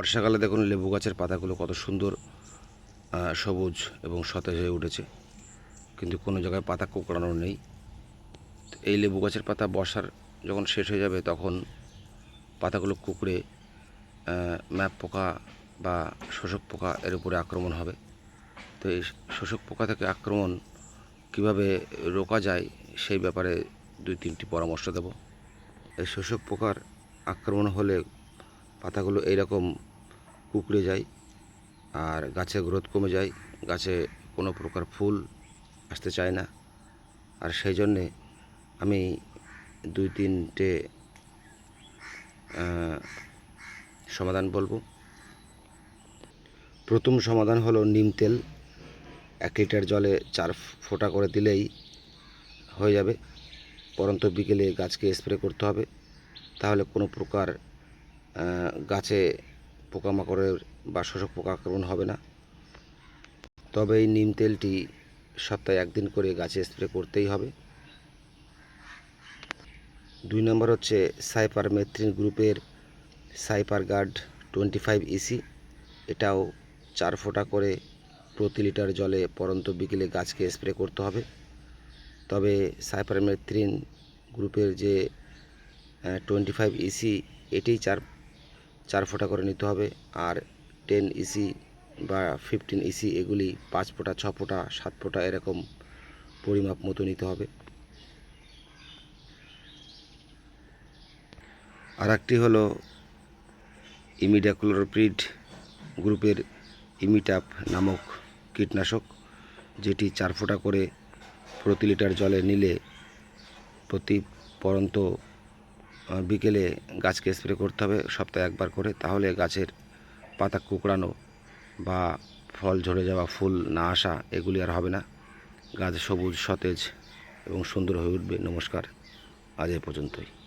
বর্ষাকালে দেখুন লেবু গাছের পাতাগুলো কত সুন্দর সবুজ এবং সতেজ হয়ে উঠেছে। কিন্তু কোনো জায়গায় পাতা কোঁকড়ানো নেই। এই লেবু গাছের পাতা বর্ষার যখন শেষ হয়ে যাবে তখন পাতাগুলো কুকড়ে ম্যাপ পোকা বা শোষক পোকা এর উপরে আক্রমণ হবে। তো এই শোষক পোকা থেকে আক্রমণ কীভাবে রোকা যায় সেই ব্যাপারে দুই তিনটি পরামর্শ দেব। এই শোষক পোকার আক্রমণ হলে পাতাগুলো এইরকম কুকড়ে যায় আর গাছের গ্রোথ কমে যায়, গাছে কোনো প্রকার ফুল আসতে চায় না। আর সেই জন্যে আমি দুই তিনটে সমাধান বলব। প্রথম সমাধান হলো নিম তেল, এক লিটার জলে চার ফোঁটা করে দিলেই হয়ে যাবে। পরন্ত বিকেলে গাছকে স্প্রে করতে হবে। তাহলে কোনো প্রকার গাছে পোকামাকড়ের বা শোষক পোকা আক্রমণ হবে না। তবে এই নিম তেলটি সপ্তাহে একদিন করে গাছে স্প্রে করতেই হবে। দুই নম্বর হচ্ছে সাইপার মেথ্রিন গ্রুপের cyper guard twenty five EC এটাও চার ফোঁটা করে প্রতি লিটার জলে পরন্ত বিকেলে গাছকে স্প্রে করতে হবে। তবে সাইপারমেথ্রিন গ্রুপের যে টোয়েন্টি ফাইভ ইসি এটি চার চার ফোঁটা করে নিতে হবে। আর টেন ইসি বা ফিফটিন ইসি এগুলি পাঁচ ফোঁটা, ছ ফোঁটা, সাত ফোঁটা এরকম পরিমাপ মতো নিতে হবে। আর একটি হলো ইমিডাক্লোরোপ্রিড গ্রুপের ইমিটাপ নামক কীটনাশক, যেটি চার ফোঁটা করে প্রতি লিটার জলে নিলে প্রতি পরন্ত বিকেলে গাছকে স্প্রে করতে হবে, সপ্তাহে একবার করে। তাহলে গাছের পাতা কুকড়ানো বা ফল ঝরে যাওয়া, ফুল না আসা, এগুলি আর হবে না। গাছ সবুজ, সতেজ এবং সুন্দর হয়ে উঠবে। নমস্কার। আজ এ পর্যন্তই।